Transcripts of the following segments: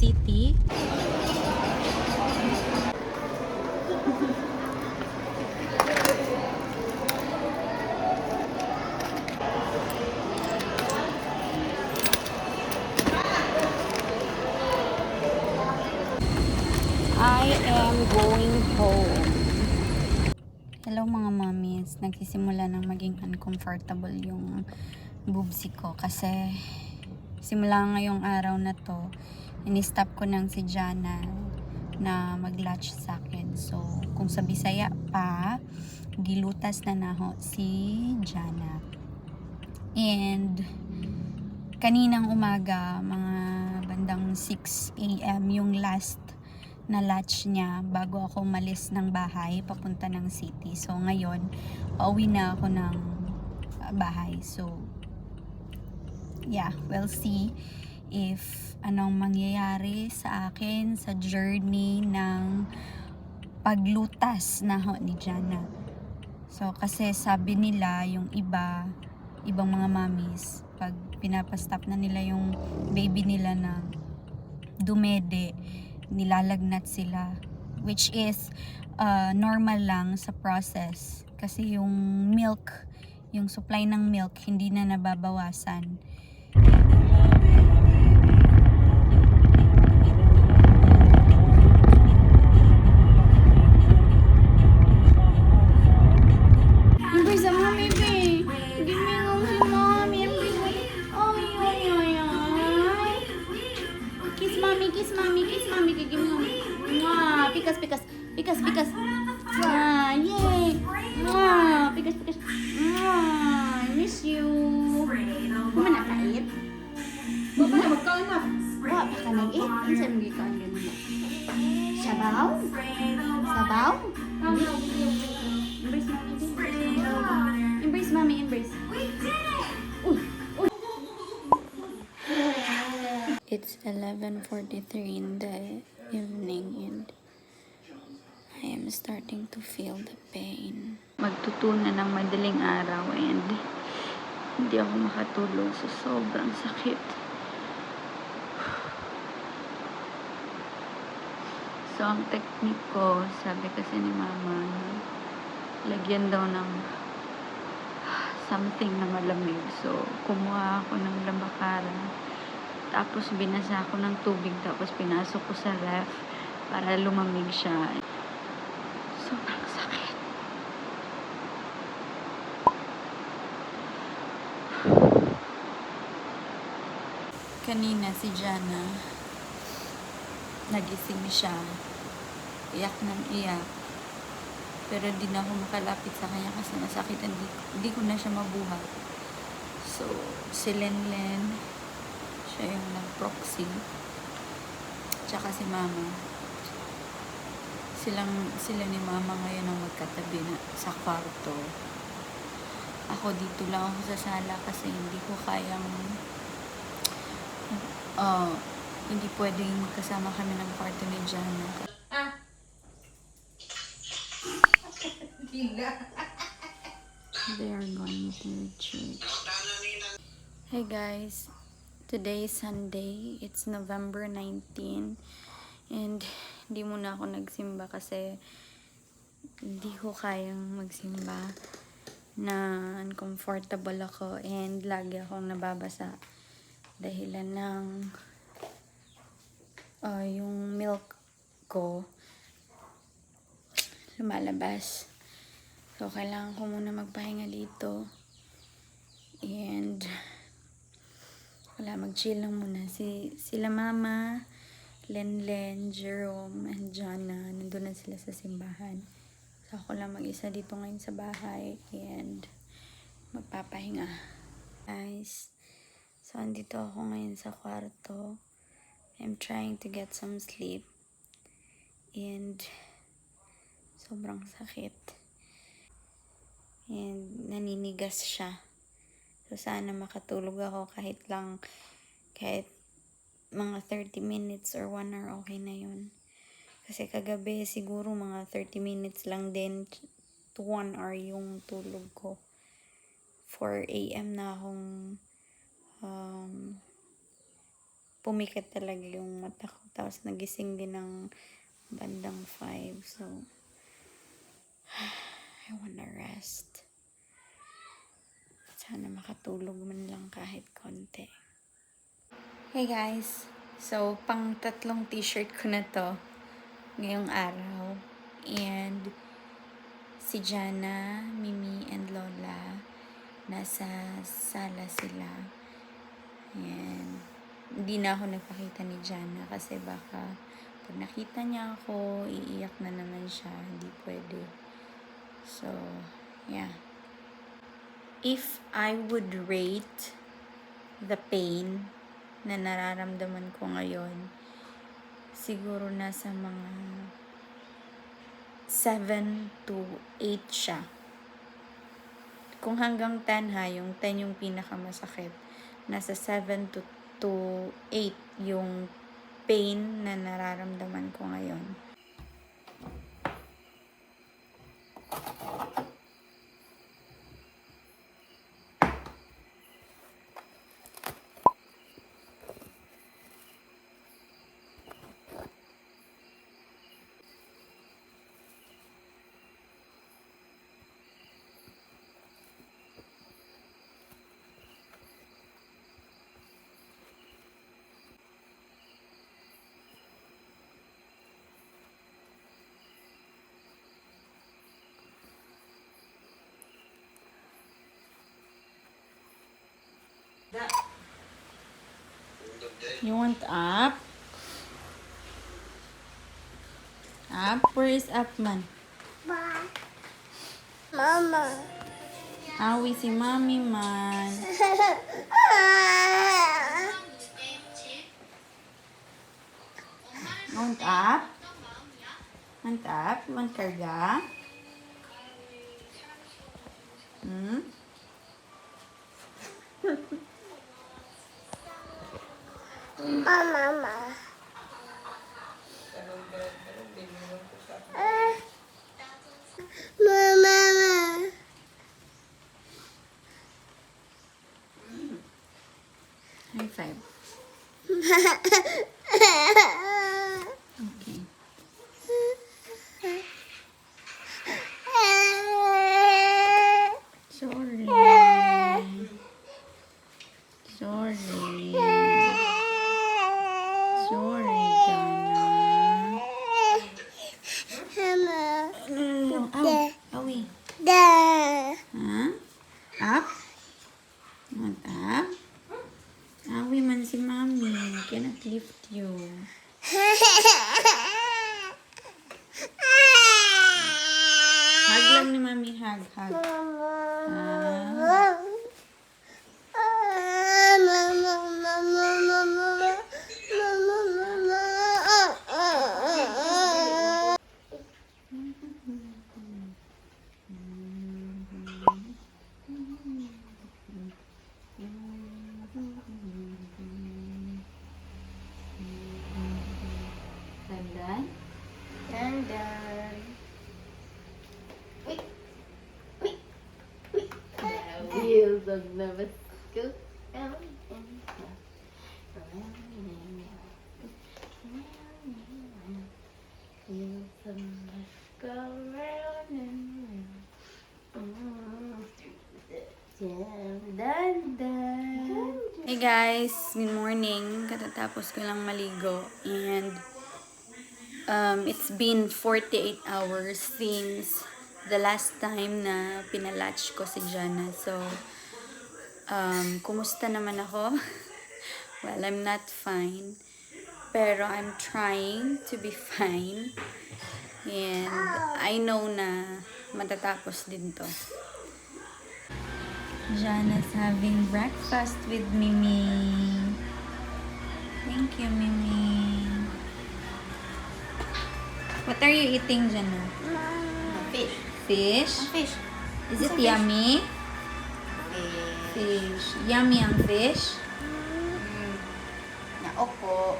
city. I am going home. Hello mga mommies. Nagsisimula na maging uncomfortable yung boobsy ko kasi simula ngayong araw na to, ini-stop ko ng si Jana na mag-latch sa akin. So, kung sa Bisaya pa, gilutas na naho si Jana. And kaninang umaga, mga bandang 6 a.m. yung last na latch niya bago ako umalis ng bahay papunta ng city. So ngayon, pauwi na ako ng uh, bahay. So yeah, we'll see if anong mangyayari sa akin sa journey ng paglutas na ho ni Jana. So kasi sabi nila yung iba, ibang mga mommies, pag pinapastop na nila yung baby nila na dumede, nilalagnat sila. Which is uh, normal lang sa process. Kasi yung milk yung supply ng milk hindi na nababawasan 11.43 in the evening and I am starting to feel the pain. Magtutunan ng madaling araw and hindi ako makatulog sa sobrang sakit. So, ang technique ko, sabi kasi ni mama, lagyan daw ng something na malamig. So, kumuha ako ng lambakara. Tapos, binasa ako ng tubig. Tapos, pinasok ko sa ref para lumamig siya. Sobrang sakit. Kanina si Jana, nagising siya. Iyak ng iyak. Pero di na ako makalapit sa kanya kasi masakit. Hindi, hindi ko na siya mabuhat. So, si Lenlen, siya yung nag-proxy. Tsaka si Mama. Silang, sila ni Mama ngayon ang magkatabi na, sa kwarto. Ako dito lang ako sa sala kasi hindi ko kayang uh, hindi pwedeng magkasama kami ng kwarto ni Jana. Ah. Gila. They are going to church. Hey guys, today is Sunday. It's November 19 and hindi muna ako nagsimba kasi hindi ko kayang magsimba na uncomfortable ako and lagi akong nababasa dahilan ng uh, yung milk ko lumalabas. So, kailangan ko muna magpahinga dito. And, wala, mag-chill lang muna. Si, sila mama, Lenlen, Jerome, and Jana, nandun na sila sa simbahan. So, ako lang mag-isa dito ngayon sa bahay. And, magpapahinga. Guys, so, andito ako ngayon sa kwarto. I'm trying to get some sleep. And, sobrang sakit. And naninigas siya. So sana makatulog ako kahit lang kahit mga 30 minutes or 1 hour okay na yun. Kasi kagabi siguro mga 30 minutes lang din to 1 hour yung tulog ko. 4 a.m. na akong um, pumikit talaga yung mata ko. Tapos nagising din ng bandang 5. So, I wanna rest. Sana makatulog man lang kahit konti. Hey guys! So, pang tatlong t-shirt ko na to ngayong araw. And si Jana, Mimi, and Lola nasa sala sila. Ayan. Hindi na ako nagpakita ni Jana kasi baka pag nakita niya ako, iiyak na naman siya. Hindi pwede. So, yeah. If I would rate the pain na nararamdaman ko ngayon, siguro nasa mga 7 to 8 siya. Kung hanggang 10 ha, yung 10 yung pinakamasakit, nasa 7 to, to 8 yung pain na nararamdaman ko ngayon. You want up? Up? Where is up man? Mama. Awi si mami man. Want up? Want up? Want karga? Hmm? Mama. Mama. High five. Okay. Sorry. Sorry. Sorry, Jana. No, no, no. Ow. Awi. Ha? Up? Want up? Awi man si mami. Lift you. Hug lang ni mami. Hug, hug. Feels of Nova Scoop. Hey guys, good morning. Katatapos ko lang maligo and um, it's been 48 hours since the last time na pinalatch ko si Jana. So, um, kumusta naman ako? well, I'm not fine. Pero I'm trying to be fine. And I know na matatapos din to. Jana's having breakfast with Mimi. Thank you, Mimi. What are you eating, Jana? Fish. Fish? Fish. Is it yummy? Fish. Yummy ang fish? Mm. Na opo.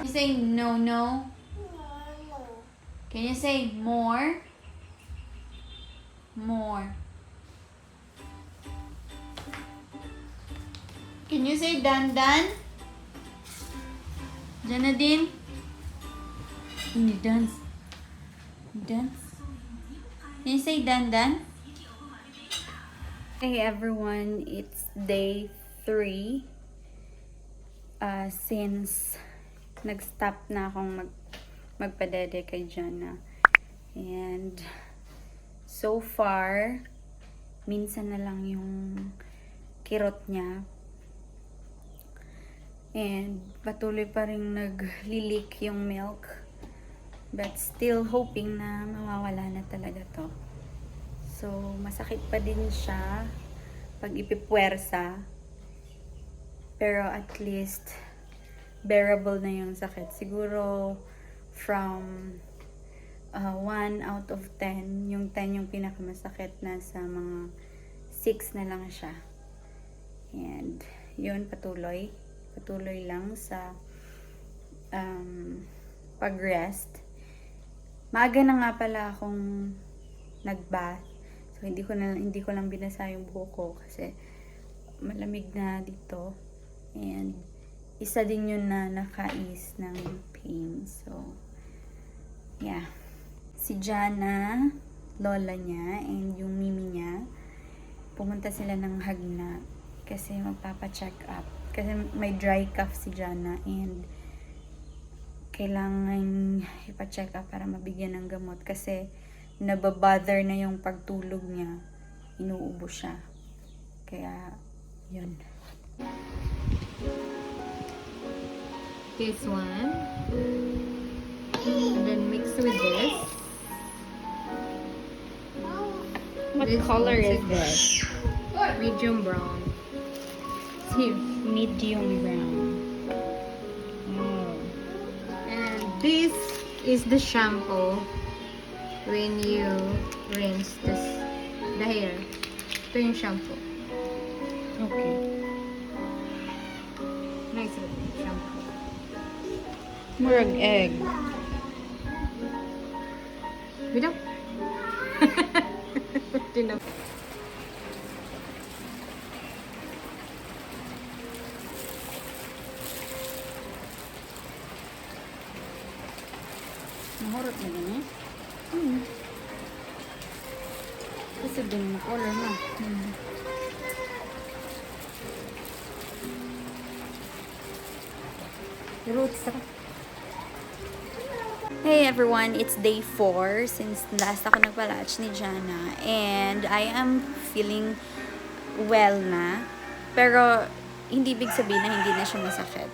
You say no, no? Can you say more? More. Can you say Dan Dan? Janadine? Can you dance? Dance? Can you say Dan Dan? Hey everyone, it's day three. Uh, since nag-stop na akong mag magpadede kay Jana. And so far, minsan na lang yung kirot niya. And patuloy pa rin naglilik yung milk. But still hoping na mawawala na talaga to. So, masakit pa din siya pag ipipwersa. Pero at least, bearable na yung sakit. Siguro, from uh, 1 out of 10, yung 10 yung pinakamasakit, nasa mga 6 na lang siya. And, yun, patuloy. Patuloy lang sa um, pag-rest. Maaga na nga pala akong nag-bath. So, hindi ko, na, hindi ko lang binasa yung buhok ko kasi malamig na dito. And, isa din yun na nakais ng pain. So, yeah. Si Jana, lola niya, and yung mimi niya, pumunta sila ng Hagna kasi magpapa-check up. Kasi may dry cough si Jana and kailangan ipa-check up para mabigyan ng gamot kasi nababother na yung pagtulog niya. Inuubo siya. Kaya, yun. This one. And then mix with this. What This color is this? Medium brown. Medium brown. This is the shampoo when you rinse this the hair. Ito yung shampoo. Okay. Nice shampoo. Murag egg. Bitaw. Tinaw. Everyone, it's day 4 since last ako nagpa-latch ni Jana and I am feeling well na pero hindi big sabihin na hindi na siya masakit.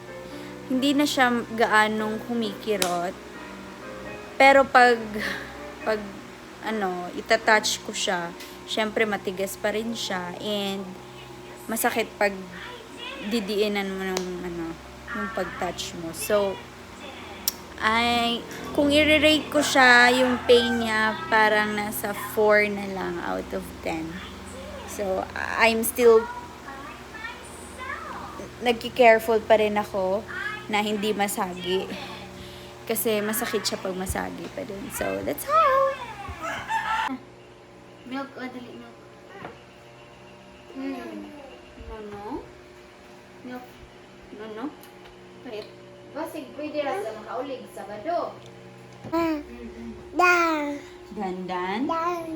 Hindi na siya gaanong kumikirot pero pag pag ano, itatouch ko siya, syempre matigas pa rin siya and masakit pag didiinan mo ng ano, yung pag-touch mo. So, ay, kung i-rate ko siya, yung pain niya parang nasa 4 na lang out of 10. So, I'm still nagki-careful pa rin ako na hindi masagi. Kasi masakit siya pag masagi pa din. So, let's go! Milk, o dali milk. Hmm. Nono? Milk. Nono? Pait. Basig, pwede ra sa makaulig Sabado. Dan. Dandan. Dan.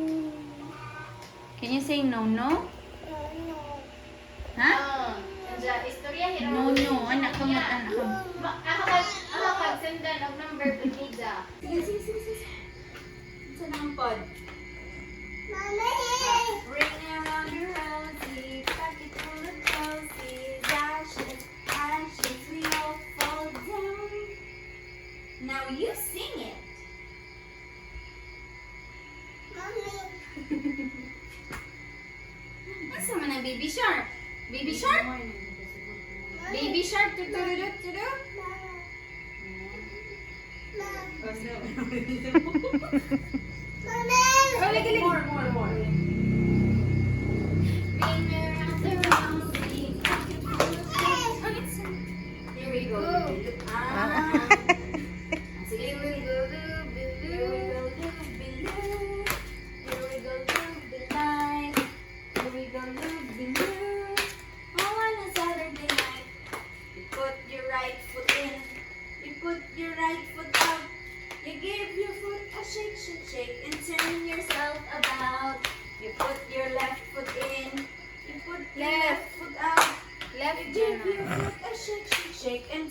Can you say no no? Ha? Ah, Anja, istorya hira No no. Anak kamot anak kamot. Ma- Ako pag ako pag sendan og number to Pizza. Saan ang pod? Mami.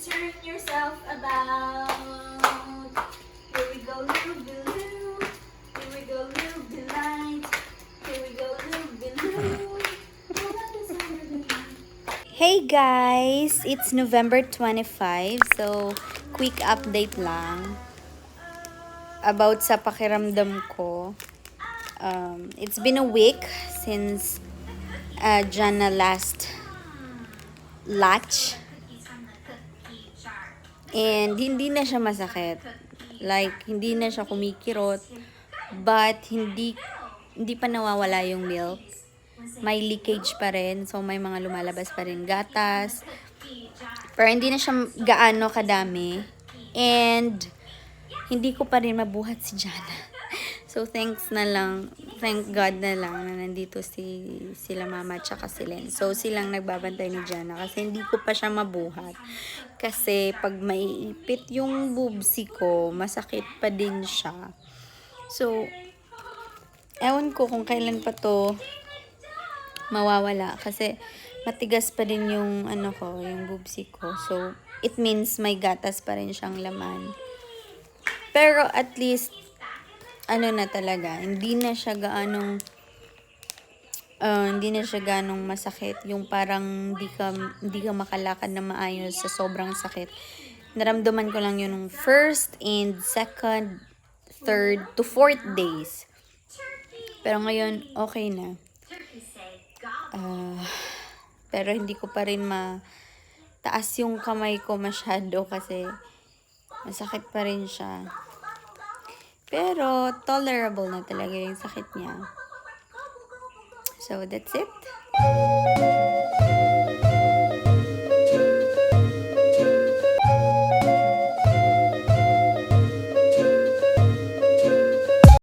Turn yourself about. Here we go, little blue. Here we go, little blue light. Here we go, little blue. Hey guys! It's November 25. So, quick update lang about sa pakiramdam ko. Um, it's been a week since uh, Jana last latch. And hindi na siya masakit. Like, hindi na siya kumikirot. But, hindi, hindi pa nawawala yung milk. May leakage pa rin. So, may mga lumalabas pa rin gatas. Pero hindi na siya gaano kadami. And, hindi ko pa rin mabuhat si Jana. So, thanks na lang. Thank God na lang na nandito si sila mama at saka si Len. So, silang nagbabantay ni Jana kasi hindi ko pa siya mabuhat. Kasi, pag maiipit yung boobsy ko, masakit pa din siya. So, ewan ko kung kailan pa to mawawala. Kasi, matigas pa din yung, ano ko, yung boobsy ko. So, it means may gatas pa rin siyang laman. Pero, at least, ano na talaga, hindi na siya gaanong ah, hindi na siya ganong masakit. Yung parang hindi ka, hindi ka makalakad na maayos sa sobrang sakit. Naramdaman ko lang yun nung first and second, third to fourth days. Pero ngayon, okay na. Ah, pero hindi ko pa rin ma taas yung kamay ko masyado kasi masakit pa rin siya. Pero tolerable na talaga yung sakit niya. So that's it.